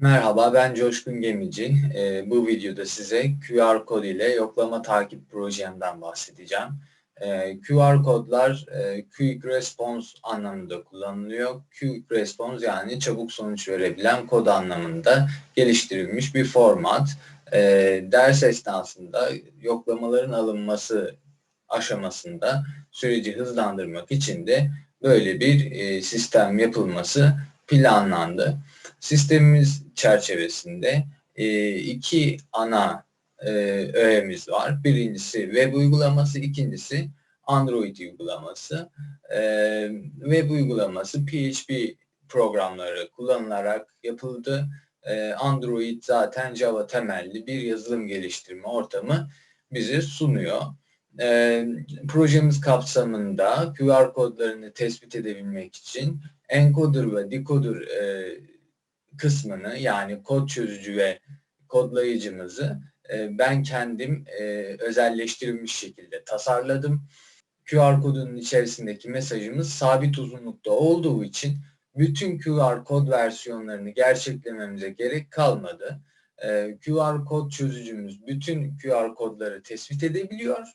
Merhaba, ben Coşkun Gemici. Ee, bu videoda size QR kod ile yoklama takip projemden bahsedeceğim. Ee, QR kodlar e, Quick Response anlamında kullanılıyor. Quick Response yani çabuk sonuç verebilen kod anlamında geliştirilmiş bir format. Ee, ders esnasında yoklamaların alınması aşamasında süreci hızlandırmak için de böyle bir e, sistem yapılması planlandı. Sistemimiz çerçevesinde e, iki ana e, öğemiz var. Birincisi web uygulaması, ikincisi Android uygulaması. E, web uygulaması PHP programları kullanılarak yapıldı. E, Android zaten Java temelli bir yazılım geliştirme ortamı bize sunuyor. E, projemiz kapsamında QR kodlarını tespit edebilmek için encoder ve decoder e, kısmını yani kod çözücü ve kodlayıcımızı e, ben kendim e, özelleştirilmiş şekilde tasarladım. QR kodunun içerisindeki mesajımız sabit uzunlukta olduğu için bütün QR kod versiyonlarını gerçeklememize gerek kalmadı. E, QR kod çözücümüz bütün QR kodları tespit edebiliyor.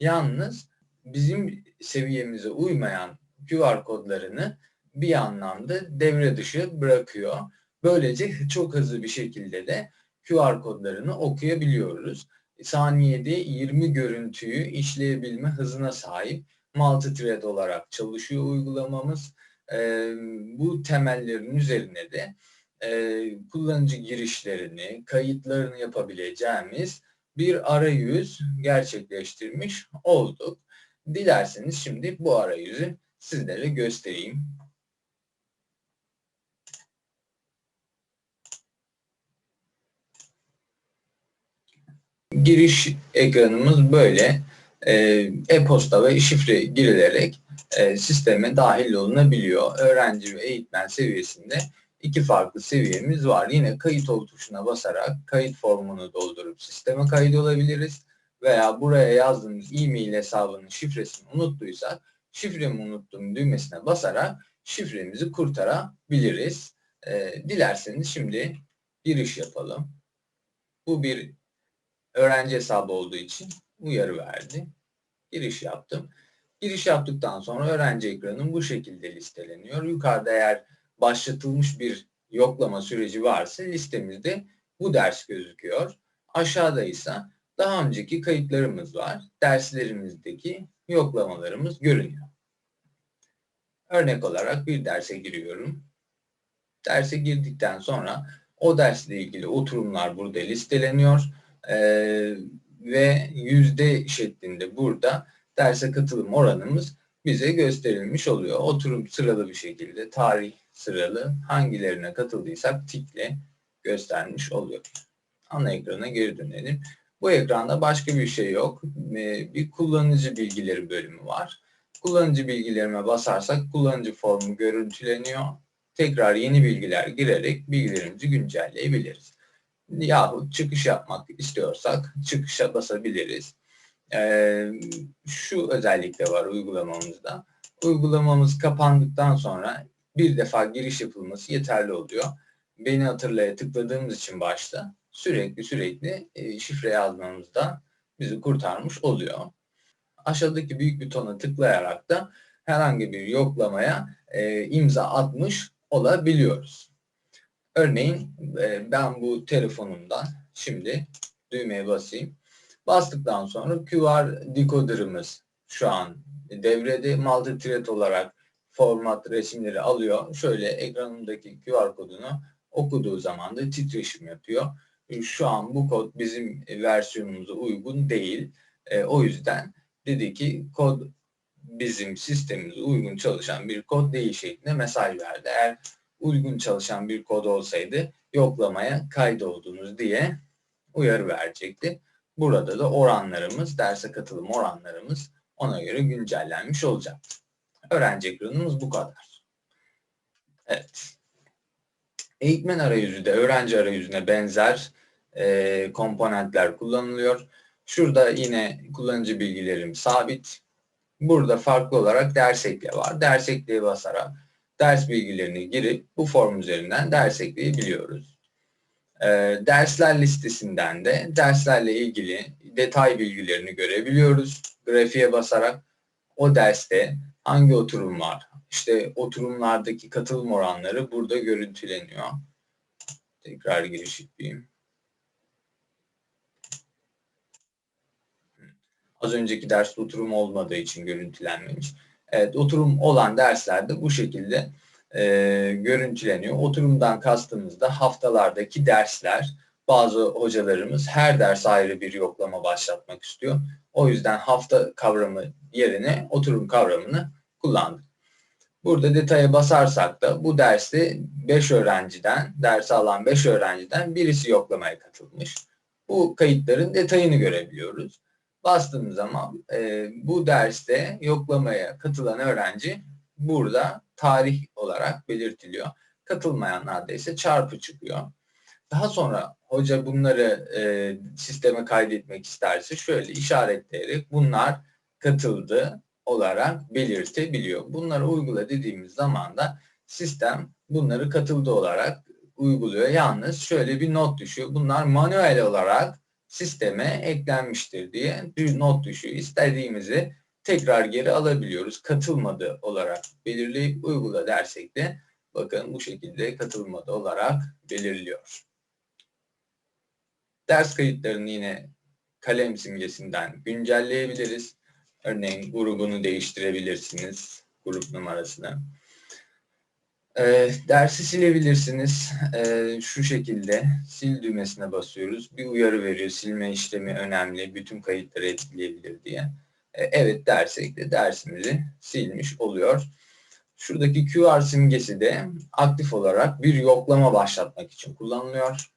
Yalnız bizim seviyemize uymayan QR kodlarını bir anlamda devre dışı bırakıyor. Böylece çok hızlı bir şekilde de QR kodlarını okuyabiliyoruz. Saniyede 20 görüntüyü işleyebilme hızına sahip multi-thread olarak çalışıyor uygulamamız. Ee, bu temellerin üzerine de e, kullanıcı girişlerini, kayıtlarını yapabileceğimiz bir arayüz gerçekleştirmiş olduk. Dilerseniz şimdi bu arayüzü sizlere göstereyim. giriş ekranımız böyle. Ee, e-posta ve şifre girilerek e, sisteme dahil olunabiliyor. Öğrenci ve eğitmen seviyesinde iki farklı seviyemiz var. Yine kayıt ol tuşuna basarak kayıt formunu doldurup sisteme kaydolabiliriz. Veya buraya yazdığımız e-mail hesabının şifresini unuttuysak şifremi unuttum düğmesine basarak şifremizi kurtarabiliriz. E, dilerseniz şimdi giriş yapalım. Bu bir öğrenci hesabı olduğu için uyarı verdi. Giriş yaptım. Giriş yaptıktan sonra öğrenci ekranım bu şekilde listeleniyor. Yukarıda eğer başlatılmış bir yoklama süreci varsa listemizde bu ders gözüküyor. Aşağıda ise daha önceki kayıtlarımız var. Derslerimizdeki yoklamalarımız görünüyor. Örnek olarak bir derse giriyorum. Derse girdikten sonra o dersle ilgili oturumlar burada listeleniyor e, ve yüzde şeklinde burada derse katılım oranımız bize gösterilmiş oluyor. Oturum sıralı bir şekilde tarih sıralı hangilerine katıldıysak tikle göstermiş oluyor. Ana ekrana geri dönelim. Bu ekranda başka bir şey yok. Bir kullanıcı bilgileri bölümü var. Kullanıcı bilgilerime basarsak kullanıcı formu görüntüleniyor. Tekrar yeni bilgiler girerek bilgilerimizi güncelleyebiliriz yahut çıkış yapmak istiyorsak çıkışa basabiliriz. Ee, şu özellikle var uygulamamızda. Uygulamamız kapandıktan sonra bir defa giriş yapılması yeterli oluyor. Beni hatırlaya tıkladığımız için başta sürekli sürekli e, şifre yazmamızda bizi kurtarmış oluyor. Aşağıdaki büyük butona tıklayarak da herhangi bir yoklamaya e, imza atmış olabiliyoruz. Örneğin e, ben bu telefonumdan şimdi düğmeye basayım. Bastıktan sonra QR decoder'ımız şu an devrede multi-thread olarak format resimleri alıyor. Şöyle ekranımdaki QR kodunu okuduğu zaman da titreşim yapıyor. Şu an bu kod bizim versiyonumuza uygun değil. E, o yüzden dedi ki kod bizim sistemimize uygun çalışan bir kod değil şeklinde mesaj verdi. Eğer uygun çalışan bir kod olsaydı yoklamaya kaydoldunuz diye uyarı verecekti. Burada da oranlarımız, derse katılım oranlarımız ona göre güncellenmiş olacak. Öğrenci ekranımız bu kadar. Evet. Eğitmen arayüzü de öğrenci arayüzüne benzer e, komponentler kullanılıyor. Şurada yine kullanıcı bilgilerim sabit. Burada farklı olarak ders ekle var. Ders ekleye basarak ders bilgilerini girip bu form üzerinden ders ekleyebiliyoruz. E, dersler listesinden de derslerle ilgili detay bilgilerini görebiliyoruz. Grafiğe basarak o derste hangi oturum var, işte oturumlardaki katılım oranları burada görüntüleniyor. Tekrar giriş yapayım. Az önceki derste oturum olmadığı için görüntülenmemiş. Evet, oturum olan derslerde bu şekilde e, görüntüleniyor. Oturumdan kastımız da haftalardaki dersler. Bazı hocalarımız her ders ayrı bir yoklama başlatmak istiyor. O yüzden hafta kavramı yerine oturum kavramını kullandık. Burada detaya basarsak da bu derste 5 öğrenciden, dersi alan 5 öğrenciden birisi yoklamaya katılmış. Bu kayıtların detayını görebiliyoruz. Bastığımız zaman e, bu derste yoklamaya katılan öğrenci burada tarih olarak belirtiliyor. Katılmayanlarda ise çarpı çıkıyor. Daha sonra hoca bunları e, sisteme kaydetmek isterse şöyle işaretleyerek bunlar katıldı olarak belirtebiliyor. Bunları uygula dediğimiz zaman da sistem bunları katıldı olarak uyguluyor. Yalnız şöyle bir not düşüyor. Bunlar manuel olarak sisteme eklenmiştir diye not düşüyor. İstediğimizi tekrar geri alabiliyoruz. Katılmadı olarak belirleyip uygula dersek de bakın bu şekilde katılmadı olarak belirliyor. Ders kayıtlarını yine kalem simgesinden güncelleyebiliriz. Örneğin grubunu değiştirebilirsiniz. Grup numarasını. E, dersi silebilirsiniz. E, şu şekilde sil düğmesine basıyoruz. Bir uyarı veriyor. Silme işlemi önemli. Bütün kayıtları etkileyebilir diye. E, evet dersek de dersimizi silmiş oluyor. Şuradaki QR simgesi de aktif olarak bir yoklama başlatmak için kullanılıyor.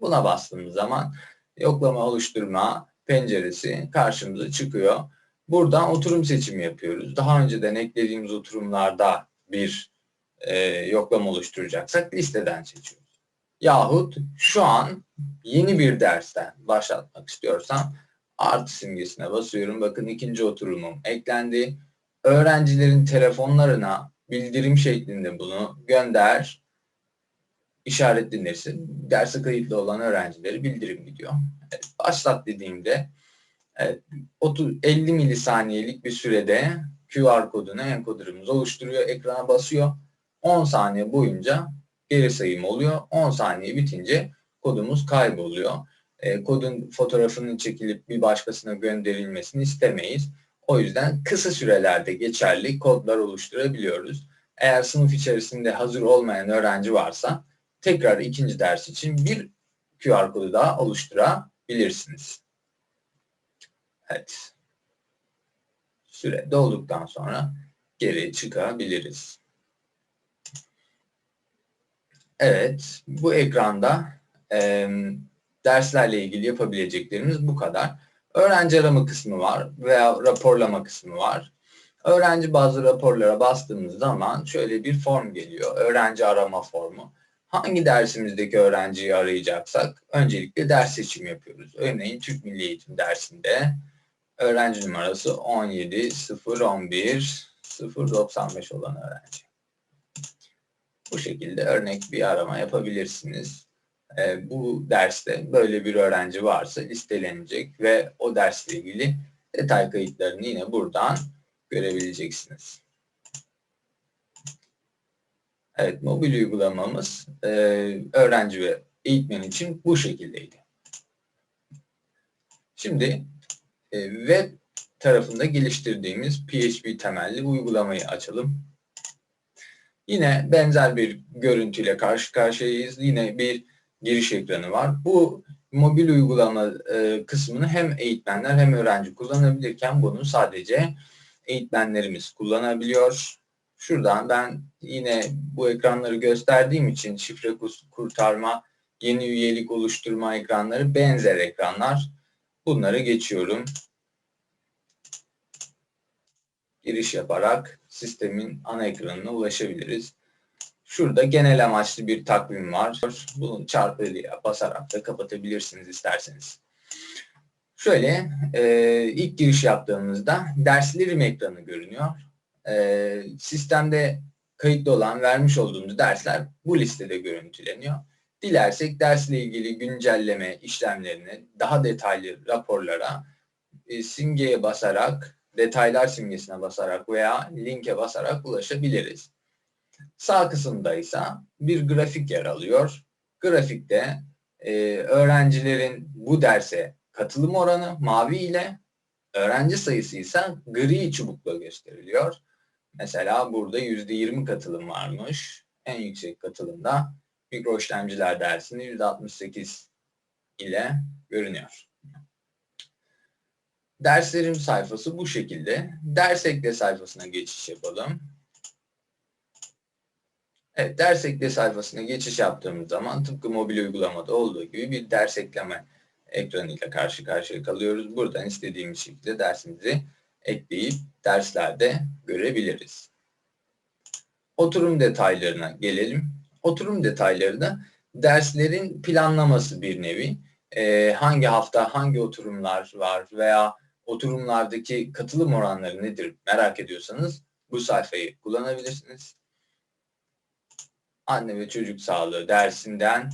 Buna bastığımız zaman yoklama oluşturma penceresi karşımıza çıkıyor. Buradan oturum seçimi yapıyoruz. Daha önceden eklediğimiz oturumlarda bir e, yoklama oluşturacaksak listeden seçiyoruz. Yahut şu an yeni bir dersten başlatmak istiyorsam artı simgesine basıyorum. Bakın ikinci oturumum eklendi. Öğrencilerin telefonlarına bildirim şeklinde bunu gönder işaretlenirse derse kayıtlı olan öğrencileri bildirim gidiyor. Başlat dediğimde evet, 30, 50 milisaniyelik bir sürede QR kodunu encoder'ımız oluşturuyor. Ekrana basıyor. 10 saniye boyunca geri sayım oluyor. 10 saniye bitince kodumuz kayboluyor. E, kodun fotoğrafının çekilip bir başkasına gönderilmesini istemeyiz. O yüzden kısa sürelerde geçerli kodlar oluşturabiliyoruz. Eğer sınıf içerisinde hazır olmayan öğrenci varsa tekrar ikinci ders için bir QR kodu daha oluşturabilirsiniz. Evet. Süre dolduktan sonra geri çıkabiliriz. Evet, bu ekranda e, derslerle ilgili yapabileceklerimiz bu kadar. Öğrenci arama kısmı var veya raporlama kısmı var. Öğrenci bazı raporlara bastığımız zaman şöyle bir form geliyor. Öğrenci arama formu. Hangi dersimizdeki öğrenciyi arayacaksak öncelikle ders seçimi yapıyoruz. Örneğin Türk Milli Eğitim dersinde öğrenci numarası 17 011 095 olan öğrenci. Bu şekilde örnek bir arama yapabilirsiniz. E, bu derste böyle bir öğrenci varsa listelenecek ve o dersle ilgili detay kayıtlarını yine buradan görebileceksiniz. Evet, mobil uygulamamız e, öğrenci ve eğitmen için bu şekildeydi. Şimdi e, web tarafında geliştirdiğimiz PHP temelli uygulamayı açalım. Yine benzer bir görüntüyle karşı karşıyayız. Yine bir giriş ekranı var. Bu mobil uygulama e, kısmını hem eğitmenler hem öğrenci kullanabilirken bunu sadece eğitmenlerimiz kullanabiliyor. Şuradan ben yine bu ekranları gösterdiğim için şifre kurtarma, yeni üyelik oluşturma ekranları benzer ekranlar. Bunları geçiyorum. Giriş yaparak sistemin ana ekranına ulaşabiliriz. Şurada genel amaçlı bir takvim var. Bunu çarpıyla basarak da kapatabilirsiniz isterseniz. Şöyle e, ilk giriş yaptığımızda derslerim ekranı görünüyor. E, sistemde kayıtlı olan vermiş olduğumuz dersler bu listede görüntüleniyor. Dilersek dersle ilgili güncelleme işlemlerini daha detaylı raporlara e, simgeye basarak, detaylar simgesine basarak veya linke basarak ulaşabiliriz. Sağ kısımda ise bir grafik yer alıyor. Grafikte e, öğrencilerin bu derse katılım oranı mavi ile öğrenci sayısı ise gri çubukla gösteriliyor. Mesela burada %20 katılım varmış. En yüksek katılımda mikro işlemciler dersinde %68 ile görünüyor. Derslerim sayfası bu şekilde. Ders ekle sayfasına geçiş yapalım. Evet, ders ekle sayfasına geçiş yaptığımız zaman tıpkı mobil uygulamada olduğu gibi bir ders ekleme ekranıyla karşı karşıya kalıyoruz. Buradan istediğimiz şekilde dersimizi ekleyip derslerde görebiliriz. Oturum detaylarına gelelim. Oturum detayları da derslerin planlaması bir nevi. Ee, hangi hafta hangi oturumlar var veya oturumlardaki katılım oranları nedir merak ediyorsanız bu sayfayı kullanabilirsiniz. Anne ve çocuk sağlığı dersinden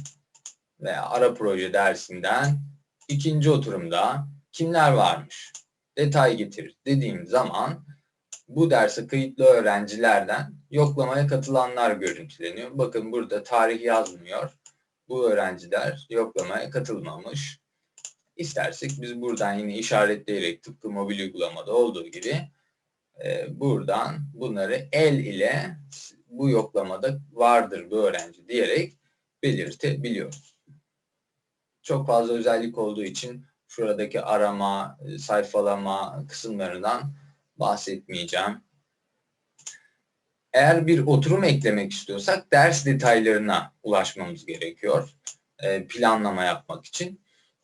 veya ara proje dersinden ikinci oturumda kimler varmış? Detay getir dediğim zaman bu derse kayıtlı öğrencilerden yoklamaya katılanlar görüntüleniyor. Bakın burada tarih yazmıyor. Bu öğrenciler yoklamaya katılmamış. İstersek biz buradan yine işaretleyerek tıpkı mobil uygulamada olduğu gibi e, buradan bunları el ile bu yoklamada vardır bu öğrenci diyerek belirtebiliyoruz. Çok fazla özellik olduğu için şuradaki arama, sayfalama kısımlarından bahsetmeyeceğim. Eğer bir oturum eklemek istiyorsak ders detaylarına ulaşmamız gerekiyor. E, planlama yapmak için.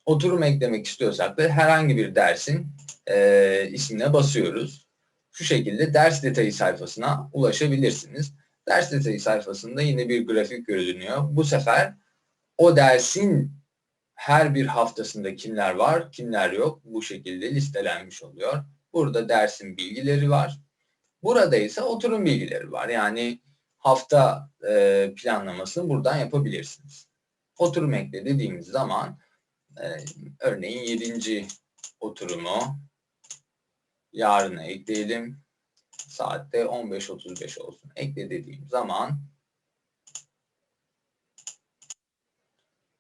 Oturum eklemek istiyorsak da herhangi bir dersin e, ismine basıyoruz. Şu şekilde ders detayı sayfasına ulaşabilirsiniz. Ders detayı sayfasında yine bir grafik görünüyor. Bu sefer o dersin her bir haftasında kimler var, kimler yok bu şekilde listelenmiş oluyor. Burada dersin bilgileri var. Burada ise oturum bilgileri var. Yani hafta e, planlamasını buradan yapabilirsiniz. Oturum ekle dediğimiz zaman e, örneğin 7. oturumu yarına ekleyelim. Saatte 15.35 olsun. Ekle dediğim zaman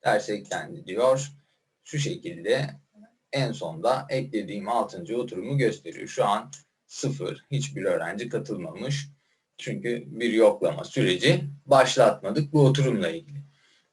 ders eklendi diyor. Şu şekilde en sonda eklediğim 6. oturumu gösteriyor. Şu an sıfır. Hiçbir öğrenci katılmamış. Çünkü bir yoklama süreci başlatmadık bu oturumla ilgili.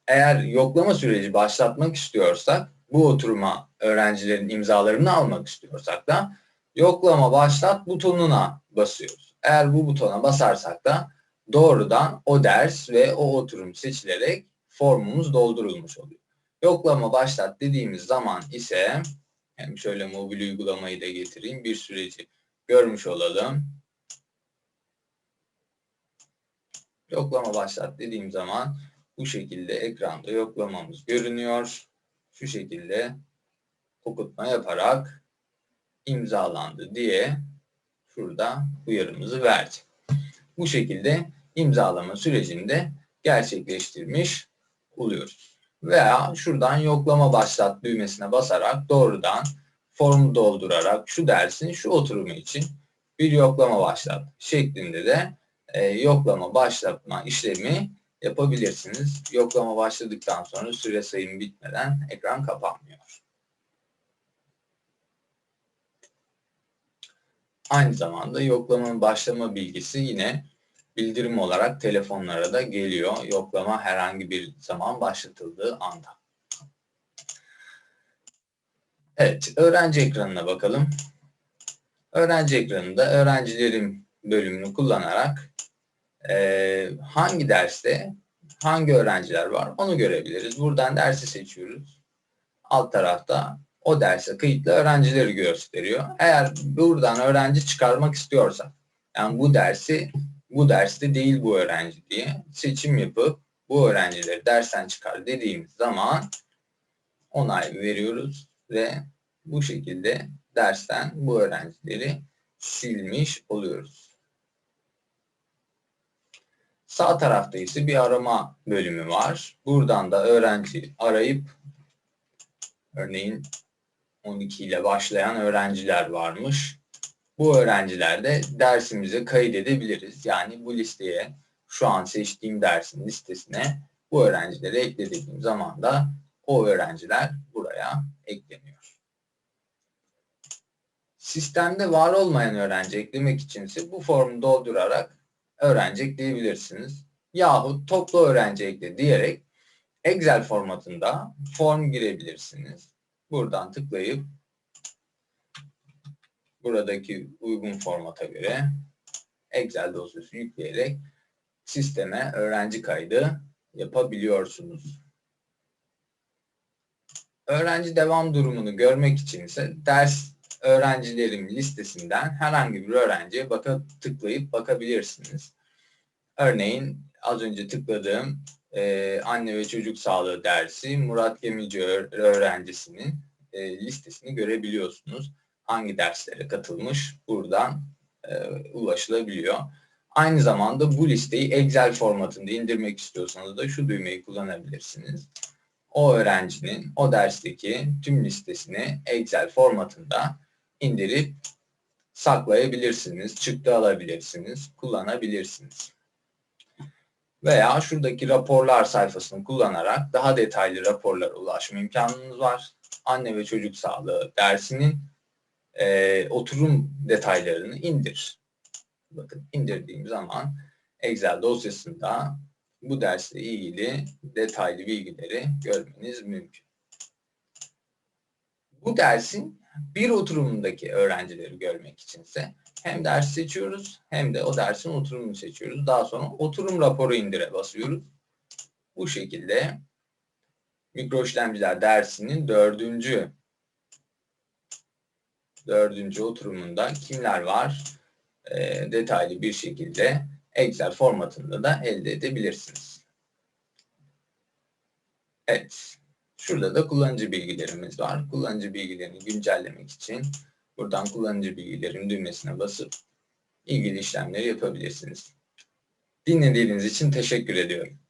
Eğer yoklama süreci başlatmak istiyorsak bu oturuma öğrencilerin imzalarını almak istiyorsak da yoklama başlat butonuna basıyoruz. Eğer bu butona basarsak da doğrudan o ders ve o oturum seçilerek formumuz doldurulmuş oluyor. Yoklama başlat dediğimiz zaman ise hem şöyle mobil uygulamayı da getireyim bir süreci görmüş olalım. Yoklama başlat dediğim zaman bu şekilde ekranda yoklamamız görünüyor. Şu şekilde okutma yaparak imzalandı diye şurada uyarımızı verdi. Bu şekilde imzalama sürecinde gerçekleştirmiş oluyoruz. Veya şuradan yoklama başlat düğmesine basarak doğrudan formu doldurarak şu dersin şu oturumu için bir yoklama başlat şeklinde de e, yoklama başlatma işlemi yapabilirsiniz. Yoklama başladıktan sonra süre sayım bitmeden ekran kapanmıyor. Aynı zamanda yoklamanın başlama bilgisi yine bildirim olarak telefonlara da geliyor. Yoklama herhangi bir zaman başlatıldığı anda. Evet, öğrenci ekranına bakalım. Öğrenci ekranında öğrencilerin bölümünü kullanarak e, hangi derste hangi öğrenciler var onu görebiliriz. Buradan dersi seçiyoruz. Alt tarafta o derse kayıtlı öğrencileri gösteriyor. Eğer buradan öğrenci çıkarmak istiyorsak, yani bu dersi bu derste değil bu öğrenci diye seçim yapıp bu öğrencileri dersten çıkar dediğimiz zaman onay veriyoruz ve bu şekilde dersten bu öğrencileri silmiş oluyoruz. Sağ tarafta ise bir arama bölümü var. Buradan da öğrenci arayıp örneğin 12 ile başlayan öğrenciler varmış. Bu öğrenciler de dersimize kaydedebiliriz. Yani bu listeye şu an seçtiğim dersin listesine bu öğrencileri eklediğim zaman da o öğrenciler buraya ekleniyor. Sistemde var olmayan öğrenci eklemek içinse bu formu doldurarak öğrenci ekleyebilirsiniz. Yahut toplu öğrenci ekle diyerek Excel formatında form girebilirsiniz. Buradan tıklayıp buradaki uygun formata göre Excel dosyası yükleyerek sisteme öğrenci kaydı yapabiliyorsunuz. Öğrenci devam durumunu görmek için ise ders öğrencilerim listesinden herhangi bir öğrenciye baka, tıklayıp bakabilirsiniz. Örneğin az önce tıkladığım e, anne ve çocuk sağlığı dersi Murat Gemici öğrencisinin e, listesini görebiliyorsunuz. Hangi derslere katılmış buradan e, ulaşılabiliyor. Aynı zamanda bu listeyi Excel formatında indirmek istiyorsanız da şu düğmeyi kullanabilirsiniz. O öğrencinin o dersteki tüm listesini Excel formatında indirip saklayabilirsiniz, çıktı alabilirsiniz, kullanabilirsiniz. Veya şuradaki raporlar sayfasını kullanarak daha detaylı raporlara ulaşma imkanınız var. Anne ve çocuk sağlığı dersinin e, oturum detaylarını indir. Bakın indirdiğim zaman Excel dosyasında bu dersle ilgili detaylı bilgileri görmeniz mümkün. Bu dersin bir oturumundaki öğrencileri görmek içinse hem ders seçiyoruz hem de o dersin oturumunu seçiyoruz. Daha sonra oturum raporu indire basıyoruz. Bu şekilde mikro işlemciler dersinin dördüncü dördüncü oturumunda kimler var e, detaylı bir şekilde Excel formatında da elde edebilirsiniz. Evet. Şurada da kullanıcı bilgilerimiz var. Kullanıcı bilgilerini güncellemek için buradan kullanıcı bilgilerim düğmesine basıp ilgili işlemleri yapabilirsiniz. Dinlediğiniz için teşekkür ediyorum.